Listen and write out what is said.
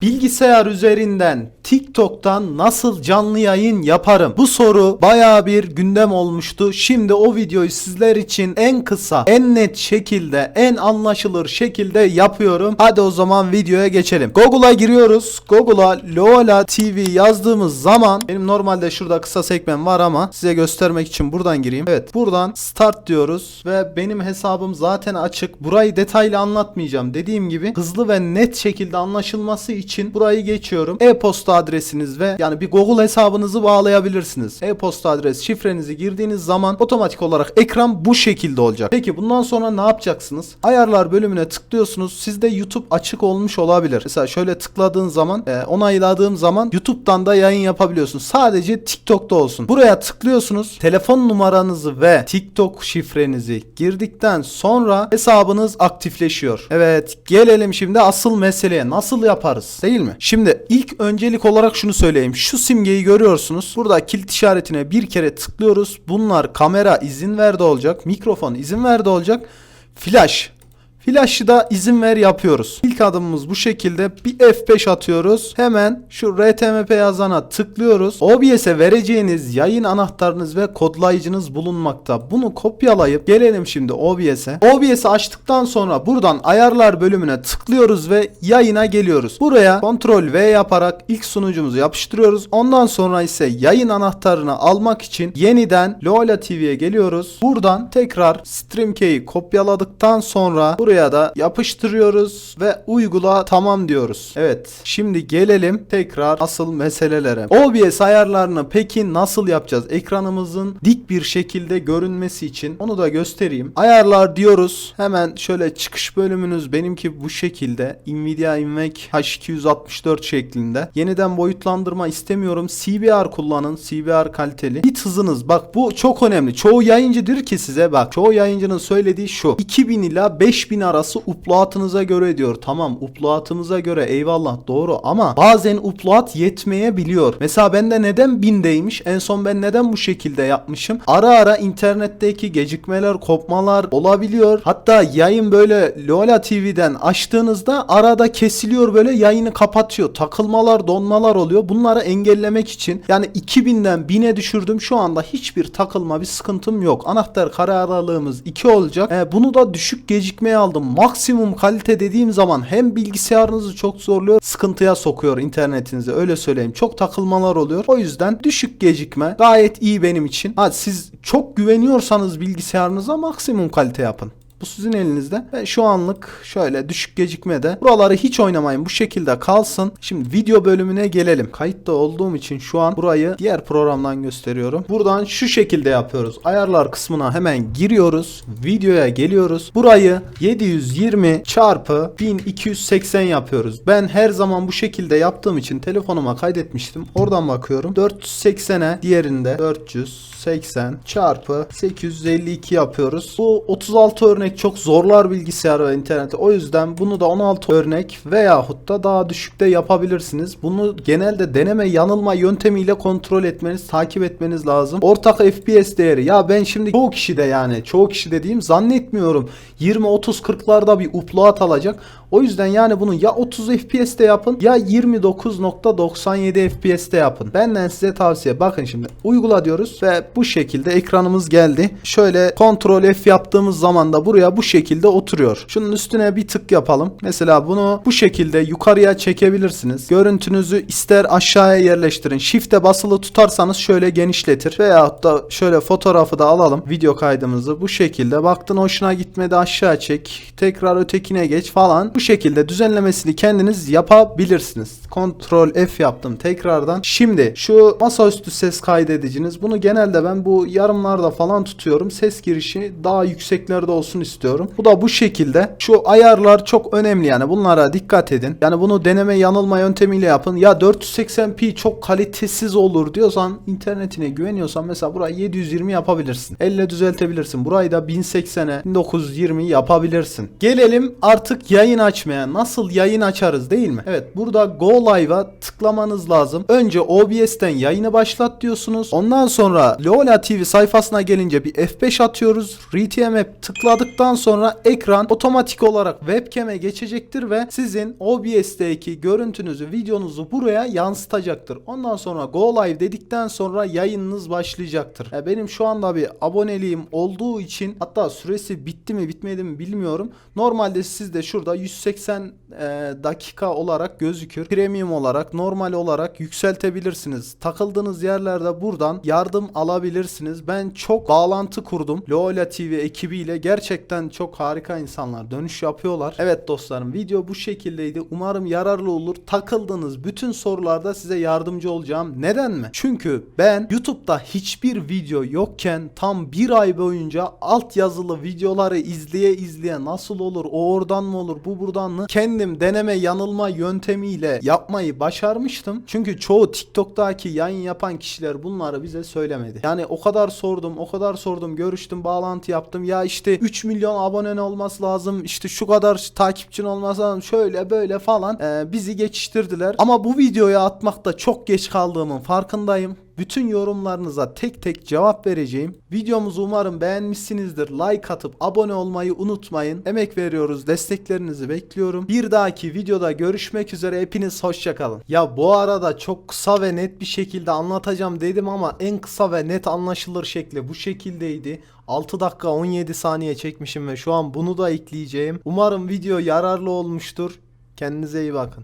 Bill Bilgisayar üzerinden TikTok'tan nasıl canlı yayın yaparım? Bu soru baya bir gündem olmuştu. Şimdi o videoyu sizler için en kısa, en net şekilde, en anlaşılır şekilde yapıyorum. Hadi o zaman videoya geçelim. Google'a giriyoruz. Google'a Lola TV yazdığımız zaman benim normalde şurada kısa sekmem var ama size göstermek için buradan gireyim. Evet buradan start diyoruz ve benim hesabım zaten açık. Burayı detaylı anlatmayacağım. Dediğim gibi hızlı ve net şekilde anlaşılması için burayı geçiyorum. E-posta adresiniz ve yani bir Google hesabınızı bağlayabilirsiniz. E-posta adres şifrenizi girdiğiniz zaman otomatik olarak ekran bu şekilde olacak. Peki bundan sonra ne yapacaksınız? Ayarlar bölümüne tıklıyorsunuz. Sizde YouTube açık olmuş olabilir. Mesela şöyle tıkladığın zaman e, onayladığım zaman YouTube'dan da yayın yapabiliyorsun. Sadece TikTok'ta olsun. Buraya tıklıyorsunuz. Telefon numaranızı ve TikTok şifrenizi girdikten sonra hesabınız aktifleşiyor. Evet gelelim şimdi asıl meseleye. Nasıl yaparız? Değil mi? Şimdi ilk öncelik olarak şunu söyleyeyim. Şu simgeyi görüyorsunuz. Burada kilit işaretine bir kere tıklıyoruz. Bunlar kamera izin verdi olacak. Mikrofon izin verdi olacak. Flash Flash'ı izin ver yapıyoruz. İlk adımımız bu şekilde bir F5 atıyoruz. Hemen şu RTMP yazana tıklıyoruz. OBS'e vereceğiniz yayın anahtarınız ve kodlayıcınız bulunmakta. Bunu kopyalayıp gelelim şimdi OBS'e. OBS'i açtıktan sonra buradan ayarlar bölümüne tıklıyoruz ve yayına geliyoruz. Buraya Ctrl V yaparak ilk sunucumuzu yapıştırıyoruz. Ondan sonra ise yayın anahtarını almak için yeniden Lola TV'ye geliyoruz. Buradan tekrar Stream Key'i kopyaladıktan sonra buraya da yapıştırıyoruz ve uygula tamam diyoruz. Evet şimdi gelelim tekrar asıl meselelere. OBS ayarlarını peki nasıl yapacağız? Ekranımızın dik bir şekilde görünmesi için onu da göstereyim. Ayarlar diyoruz. Hemen şöyle çıkış bölümünüz benimki bu şekilde. Nvidia Invec H264 şeklinde. Yeniden boyutlandırma istemiyorum. CBR kullanın. CBR kaliteli. Bit hızınız bak bu çok önemli. Çoğu yayıncı diyor ki size bak çoğu yayıncının söylediği şu. 2000 ila 5000 arası upload'ınıza göre diyor. Tamam upload'ımıza göre eyvallah doğru ama bazen upload yetmeyebiliyor. Mesela bende neden 1000'deymiş? En son ben neden bu şekilde yapmışım? Ara ara internetteki gecikmeler, kopmalar olabiliyor. Hatta yayın böyle Lola TV'den açtığınızda arada kesiliyor böyle yayını kapatıyor. Takılmalar, donmalar oluyor. Bunları engellemek için yani 2000'den 1000'e düşürdüm. Şu anda hiçbir takılma, bir sıkıntım yok. Anahtar kare aralığımız 2 olacak. E, bunu da düşük gecikmeye aldım. Maksimum kalite dediğim zaman hem bilgisayarınızı çok zorluyor, sıkıntıya sokuyor internetinizi. Öyle söyleyeyim. Çok takılmalar oluyor. O yüzden düşük gecikme gayet iyi benim için. Ha siz çok güveniyorsanız bilgisayarınıza maksimum kalite yapın. Bu sizin elinizde. Ve şu anlık şöyle düşük gecikmede buraları hiç oynamayın. Bu şekilde kalsın. Şimdi video bölümüne gelelim. Kayıtta olduğum için şu an burayı diğer programdan gösteriyorum. Buradan şu şekilde yapıyoruz. Ayarlar kısmına hemen giriyoruz. Videoya geliyoruz. Burayı 720 çarpı 1280 yapıyoruz. Ben her zaman bu şekilde yaptığım için telefonuma kaydetmiştim. Oradan bakıyorum. 480'e diğerinde 480 çarpı 852 yapıyoruz. Bu 36 örnek çok zorlar bilgisayar ve interneti. O yüzden bunu da 16 örnek veyahut da daha düşükte yapabilirsiniz. Bunu genelde deneme yanılma yöntemiyle kontrol etmeniz, takip etmeniz lazım. Ortak FPS değeri. Ya ben şimdi çoğu kişi de yani çoğu kişi dediğim zannetmiyorum 20 30 40'larda bir upload alacak. O yüzden yani bunu ya 30 FPS'te yapın ya 29.97 FPS'te yapın. Benden size tavsiye. Bakın şimdi uygula diyoruz ve bu şekilde ekranımız geldi. Şöyle Ctrl F yaptığımız zaman da buraya bu şekilde oturuyor. Şunun üstüne bir tık yapalım. Mesela bunu bu şekilde yukarıya çekebilirsiniz. Görüntünüzü ister aşağıya yerleştirin. Shift'e basılı tutarsanız şöyle genişletir. Veyahut da şöyle fotoğrafı da alalım. Video kaydımızı bu şekilde. Baktın hoşuna gitmedi aşağı çek. Tekrar ötekine geç falan. Bu şekilde düzenlemesini kendiniz yapabilirsiniz. Ctrl F yaptım tekrardan. Şimdi şu masaüstü ses kaydediciniz. Bunu genelde ben bu yarımlarda falan tutuyorum. Ses girişi daha yükseklerde olsun istiyorum. Bu da bu şekilde. Şu ayarlar çok önemli yani. Bunlara dikkat edin. Yani bunu deneme yanılma yöntemiyle yapın. Ya 480p çok kalitesiz olur diyorsan internetine güveniyorsan mesela burayı 720 yapabilirsin. Elle düzeltebilirsin. Burayı da 1080'e 1920 yapabilirsin. Gelelim artık yayın açmaya. Nasıl yayın açarız değil mi? Evet burada Go Live'a tıklamanız lazım. Önce OBS'ten yayını başlat diyorsunuz. Ondan sonra Lola TV sayfasına gelince bir F5 atıyoruz. RTM tıkladık Tıkladıktan sonra ekran otomatik olarak webcam'e geçecektir ve sizin OBS'teki görüntünüzü, videonuzu buraya yansıtacaktır. Ondan sonra go live dedikten sonra yayınınız başlayacaktır. Ya benim şu anda bir aboneliğim olduğu için hatta süresi bitti mi bitmedi mi bilmiyorum. Normalde sizde şurada 180 e, dakika olarak gözükür. Premium olarak, normal olarak yükseltebilirsiniz. Takıldığınız yerlerde buradan yardım alabilirsiniz. Ben çok bağlantı kurdum. Lola TV ekibiyle gerçekten çok harika insanlar. Dönüş yapıyorlar. Evet dostlarım video bu şekildeydi. Umarım yararlı olur. Takıldığınız bütün sorularda size yardımcı olacağım. Neden mi? Çünkü ben YouTube'da hiçbir video yokken tam bir ay boyunca alt yazılı videoları izleye izleye nasıl olur, o oradan mı olur, bu buradan mı? Kendim deneme yanılma yöntemiyle yapmayı başarmıştım. Çünkü çoğu TikTok'taki yayın yapan kişiler bunları bize söylemedi. Yani o kadar sordum, o kadar sordum, görüştüm, bağlantı yaptım. Ya işte 3 milyon abonen olması lazım, işte şu kadar takipçin olması lazım, şöyle böyle falan Ee, bizi geçiştirdiler. Ama bu videoya atmakta çok geç kaldığımın farkındayım. Bütün yorumlarınıza tek tek cevap vereceğim. Videomuzu umarım beğenmişsinizdir. Like atıp abone olmayı unutmayın. Emek veriyoruz. Desteklerinizi bekliyorum. Bir dahaki videoda görüşmek üzere. Hepiniz hoşçakalın. Ya bu arada çok kısa ve net bir şekilde anlatacağım dedim ama en kısa ve net anlaşılır şekli bu şekildeydi. 6 dakika 17 saniye çekmişim ve şu an bunu da ekleyeceğim. Umarım video yararlı olmuştur. Kendinize iyi bakın.